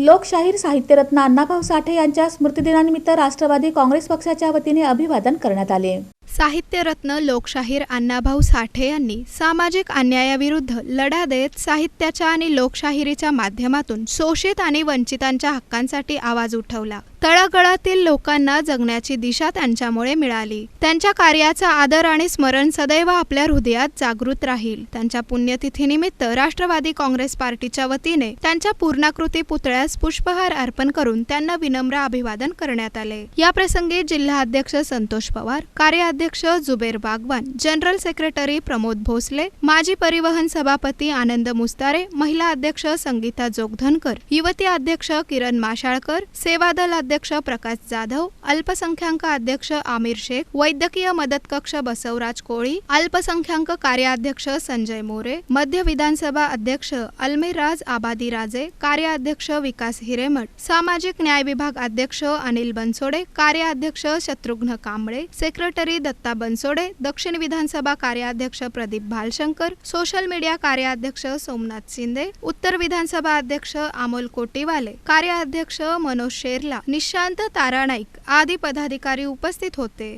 लोकशाहीर साहित्यरत्न अण्णाभाऊ साठे यांच्या स्मृतिदिनानिमित्त राष्ट्रवादी काँग्रेस पक्षाच्या वतीने अभिवादन करण्यात आले. साहित्यरत्न लोकशाहीर अण्णाभाऊ साठे यांनी सामाजिक अन्यायाविरुद्ध लढा देत साहित्याच्या आणि लोकशाहिरीच्या माध्यमातून शोषित आणि वंचितांच्या हक्कांसाठी आवाज उठवला. तळागळातील लोकांना जगण्याची दिशा त्यांच्यामुळे मिळाली. त्यांच्या कार्याचा आदर आणि स्मरण सदैव आपल्या हृदयात जागृत राहील. त्यांच्या पुण्यतिथीनिमित्त राष्ट्रवादी काँग्रेस पार्टीच्या वतीने त्यांच्या पूर्णाकृती पुतळ्यास पुष्पहार अर्पण करून त्यांना विनम्र अभिवादन करण्यात आले. या प्रसंगी जिल्हाध्यक्ष संतोष पवार कार्याध्यक्ष जुबेर बागवान जनरल सेक्रेटरी प्रमोद भोसले माजी परिवहन सभापती आनंद मुस्तारे महिला अध्यक्ष संगीता जोगधनकर युवती अध्यक्ष किरण माशाळकर सेवादल अध्यक्ष प्रकाश जाधव अल्पसंख्याक अध्यक्ष आमिर शेख वैद्यकीय मदत कक्ष बसवराज कोळी अल्पसंख्याक कार्याध्यक्ष संजय मोरे मध्य विधानसभा अध्यक्ष अल्मेराज आबादी राजे कार्याध्यक्ष विकास हिरेमठ सामाजिक न्याय विभाग अध्यक्ष अनिल बनसोडे कार्याध्यक्ष शत्रुघ्न कांबळे सेक्रेटरी दत्त बनसोडे दक्षिण विधानसभा कार्याध्यक्ष प्रदीप भालशंकर सोशल मीडिया कार्याध्यक्ष सोमनाथ शिंदे उत्तर विधानसभा अध्यक्ष अमोल कोटीवाले कार्याध्यक्ष मनोज शेरला निशांत तारानाईक आदी पदाधिकारी उपस्थित होते.